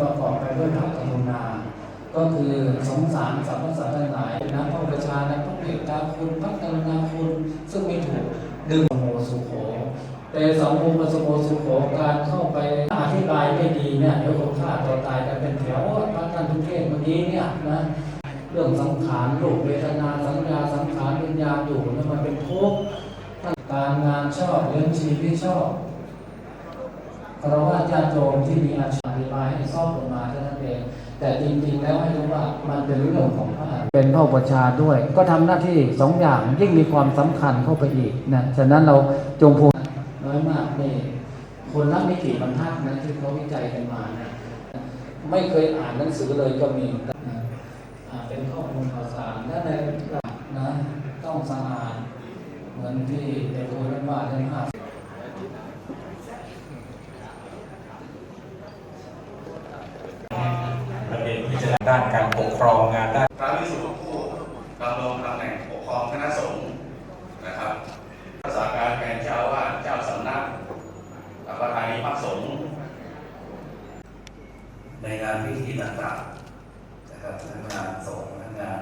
ประกอบไปด้วยพระกรุณา ก็คือสงสารสรรพสัตว์ทั้งหลายนะพระประชานะพระเมตตาคุณพระกรุณาคุณ ซึ่งไม่ถูกดึงโมสุโขแต่สังคมสมโมสุโขการเข้าไปอธิบายไม่ดีเนี่ยเดี๋ยวคนฆ่าตัวตายกันเป็นแถวพระท่านทุเทศเมื่อกี้เนี่ยนะเรื่องสังขารรูปเวทนาสัญญาสังขารวิญญาณอยู่เนี่ยมันเป็นทุกข์การงานชอบเลี้ยงชีวิตชอบ เพราะว่าญาติโยมที่มีอาชีพอธิบายให้ซอบลงมาเท่านั้นเอง แต่จริงๆ แล้วให้รู้ว่ามันเป็นเรื่องของพระเป็นพระอุปชาย์ด้วย ก็ทำหน้าที่สองอย่างยิ่งมีความสำคัญเข้าไปอีกนะฉะนั้นเราจงภูมิน้อยมากนี่คนนักนิติบรรทัดนะที่เขาวิจัยกันมานะไม่เคยอ่านหนังสือเลยก็มีนะอ่าเป็นข้อมูลข่าวสารและในนะต้องสะอาดเหมือนที่เดโทนว่าเรื่องห้า ประเด็นพิจานการปกครองงานด้านพระวิสุทธิ์ผู้ดำรงตำแหน่งปกครองคณะสงฆ์นะครับรักษาการแทนเจ้าอาวาเจ้าสำนักประธานนิพักสงฆ์ในงานพิธีต่างๆนะครับทั้งงานสงฆ์ทั้งงาน